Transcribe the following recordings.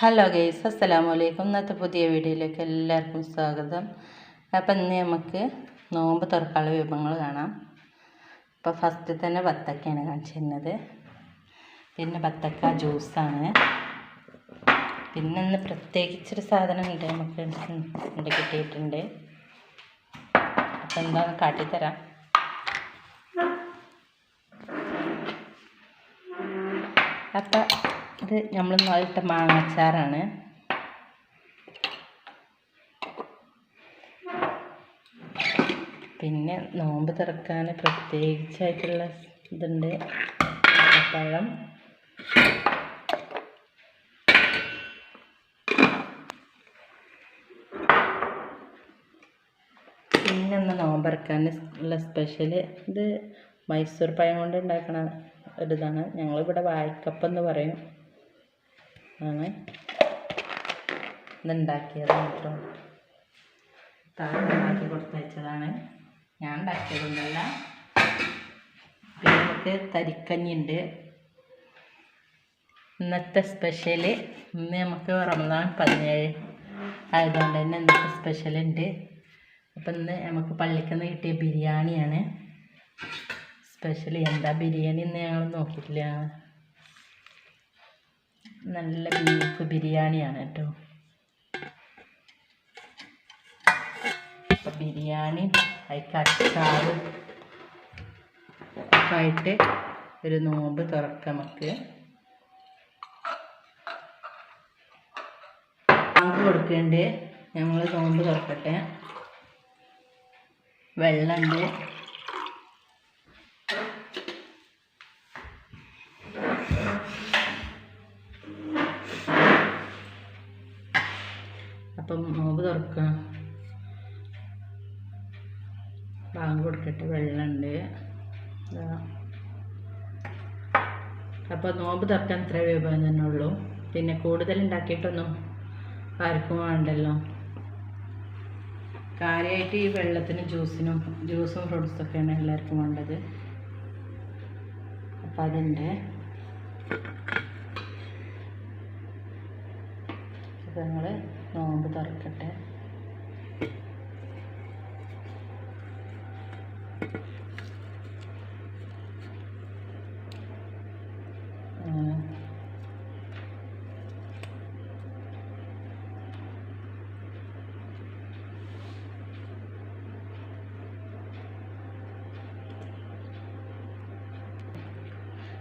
Hello guys അസ്സലാമു അലൈക്കും ഇന്നത്തെ പുതിയ വീഡിയോയിലേക്ക് എല്ലാവർക്കും സ്വാഗതം. അപ്പം ഇന്ന് നമുക്ക് നോമ്പ് തുറക്കാനുള്ള വിഭവങ്ങൾ കാണാം. അപ്പോൾ ഫസ്റ്റ് തന്നെ ബത്തക്കയാണ് കാണിച്ചിരുന്നത് പിന്നെ ബത്തക്ക ജ്യൂസാണ് പിന്നെ ഇന്ന് പ്രത്യേകിച്ചൊരു സാധനം ഉണ്ട് നമുക്ക് ഉണ്ട് കിട്ടിയിട്ടുണ്ട്. അപ്പം എന്താണെന്ന് കാട്ടിത്തരാം. അപ്പം ഇത് നമ്മൾ നാളിട്ട മാങ്ങാച്ചാറാണ്. പിന്നെ നോമ്പ് തുറക്കാൻ പ്രത്യേകിച്ചായിട്ടുള്ള ഇതുണ്ട് പഴം. പിന്നെ ഒന്ന് നോമ്പറക്കാൻ ഉള്ള സ്പെഷ്യൽ ഇത് മൈസൂർ പഴം കൊണ്ട് ഉണ്ടാക്കണ ഒരിതാണ്. ഞങ്ങളിവിടെ വാഴക്കപ്പം എന്ന് പറയും. ആണ് ഇതുണ്ടാക്കിയത് മാത്രം. താത്ത ഉണ്ടാക്കി കൊടുത്തയച്ചതാണ്. ഞാൻ ഉണ്ടാക്കിയതൊന്നുമല്ല. പിന്നെ നമുക്ക് തരിക്കഞ്ഞി ഉണ്ട് ഇന്നത്തെ സ്പെഷ്യൽ ഇന്ന് നമുക്ക് റമദാൻ പതിനേഴ് ആയതുകൊണ്ട് തന്നെ ഇന്നത്തെ സ്പെഷ്യൽ ഉണ്ട്. അപ്പം ഇന്ന് നമുക്ക് പള്ളിക്കുന്ന് കിട്ടിയ ബിരിയാണിയാണ്. സ്പെഷ്യൽ എന്താ ബിരിയാണി എന്ന് ഞങ്ങൾ നോക്കിയിട്ടില്ല. നല്ല ബീഫ് ബിരിയാണിയാണ് കേട്ടോ. അപ്പം ബിരിയാണി അതിക്ക് അച്ചാറ് ആയിട്ട് ഒരു നോമ്പ് തുറക്കാം നമുക്ക്. ബാങ്ക് കൊടുക്കുന്നുണ്ട്. ഞങ്ങൾ നോമ്പ് തുറക്കട്ടെ. വെള്ളമുണ്ട്. അപ്പം നോമ്പ് തുറക്കാം ബാങ്ക് കൊടുക്കട്ടെ വെള്ളമുണ്ട്. അപ്പോൾ നോമ്പ് തുറക്കാൻ ഇത്ര വിഭവം തന്നെ ഉള്ളൂ. പിന്നെ കൂടുതൽ ഉണ്ടാക്കിയിട്ടൊന്നും ആർക്കും വേണ്ടല്ലോ. കാര്യമായിട്ട് ഈ വെള്ളത്തിനും ജ്യൂസിനും ജ്യൂസും ഫ്രൂട്ട്സൊക്കെയാണ് എല്ലാവർക്കും വേണ്ടത്. അപ്പം അതുണ്ട്. അപ്പം ഞങ്ങൾ നോമ്പ് തുറക്കട്ടെ. അങ്ങനെ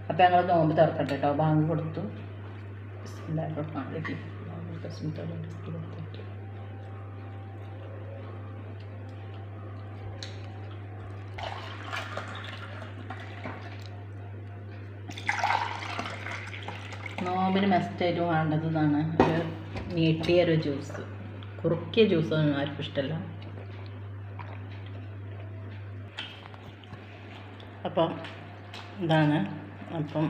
അപ്പം ഞങ്ങൾ നോമ്പ് തുറക്കട്ടെ കേട്ടോ ബാങ്ക് കൊടുത്തു. ബിസ്മില്ലാഹിർ തസ്മിത്തോടെ റിസ്ക് കൊടുത്തിട്ട്. നോമ്പിന് മസ്റ്റായിട്ട് വേണ്ടത് ഇതാണ്. ഒരു നീട്ടിയൊരു ജ്യൂസ് കുറുക്കിയ ജ്യൂസൊന്നും ആർക്കും ഇഷ്ടമല്ല അപ്പം ഇതാണ്. അപ്പം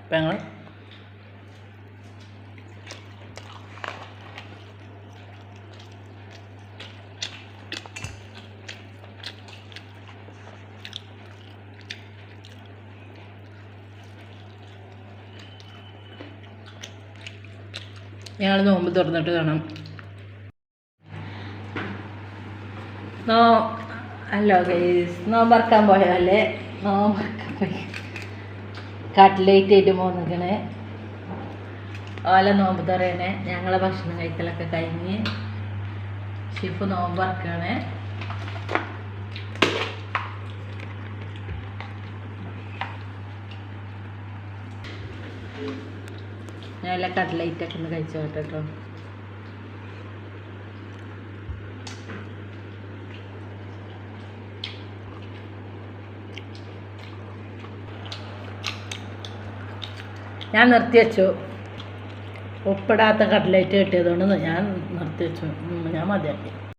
ഇപ്പം ഞങ്ങൾ ഞങ്ങൾ നോമ്പ് തുറന്നിട്ട് കാണാം. നോ ഹലോ ഗൈസ് നോമ്പറക്കാൻ പോയല്ലേ നോമ്പറക്കാൻ പോയി. കട്ട്ലേറ്റ് ആയിട്ട് പോന്നിക്കണേ. ഓല നോമ്പ് തുറയണേ. ഞങ്ങളെ ഭക്ഷണം കഴിക്കലൊക്കെ കഴിഞ്ഞ് ഷിഫ് നോമ്പറക്കാണ്. ഞാൻ എല്ലാ കട്ട്ലേറ്റൊക്കെ ഒന്ന് കഴിച്ചു കേട്ടോ ഞാൻ നിർത്തി വെച്ചു. ഉപ്പിടാത്ത കട്ട്ലൈറ്റ് കിട്ടിയതുകൊണ്ട് ഞാൻ നിർത്തി വെച്ചു. ഞാൻ മതിയാക്കി.